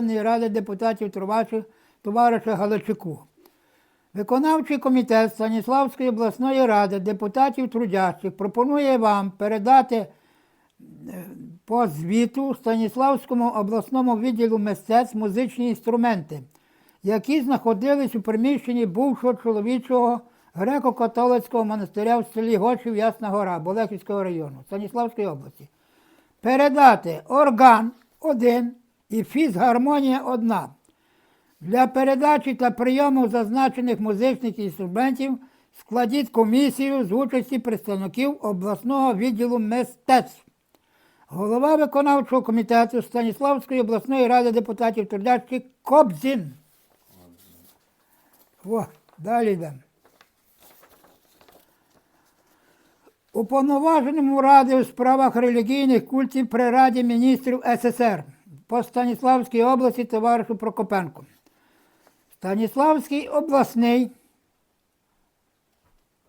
ради депутатів Трубачу товариша Галичуку. Виконавчий комітет Станіславської обласної ради депутатів трудячих пропонує вам передати е, по звіту Станіславському обласному відділу мистецтв музичні інструменти, які знаходились у приміщенні бувшого чоловічого греко-католицького монастиря в селі Гошів Ясна Гора Болехівського району Станіславської області. Передати орган один і фізгармонія одна. Для передачі та прийому зазначених музичних інструментів складіть комісію з участі представників обласного відділу мистецтв. Голова виконавчого комітету Станіславської обласної ради депутатів трудячих Кобзін. О, далі йдемо. Уповноваженому Ради у справах релігійних культів при Раді міністрів СССР по Станіславській області товаришу Прокопенку. Станіславський обласний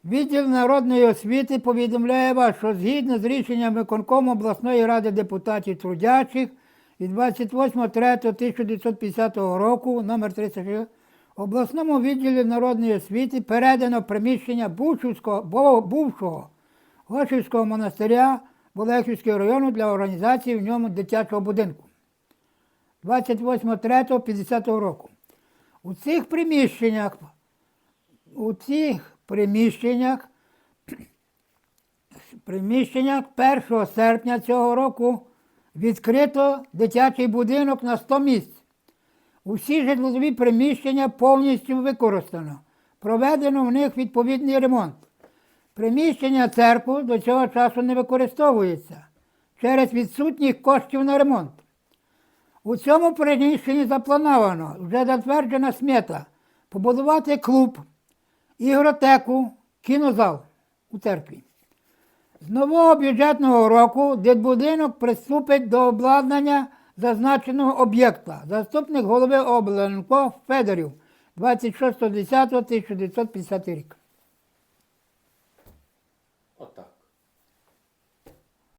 відділ народної освіти повідомляє вас, що згідно з рішенням виконкому обласної ради депутатів трудячих від 28.03.1950 року номер 36 обласному відділі народної освіти передано приміщення Бувшівського, бувшого Гошівського монастиря Болехівського району для організації в ньому дитячого будинку. 28.03.50 року. У цих приміщеннях, у цих приміщеннях, приміщеннях 1 серпня цього року відкрито дитячий будинок на 100 місць. Усі житлові приміщення повністю використано. Проведено в них відповідний ремонт. Приміщення церкви до цього часу не використовується через відсутність коштів на ремонт. У цьому приміщенні заплановано, вже затверджена смета, побудувати клуб, ігротеку, кінозал у церкві. З нового бюджетного року дитбудинок приступить до обладнання зазначеного об'єкта. Заступник голови обленко Федорів 26.10.1950 рік.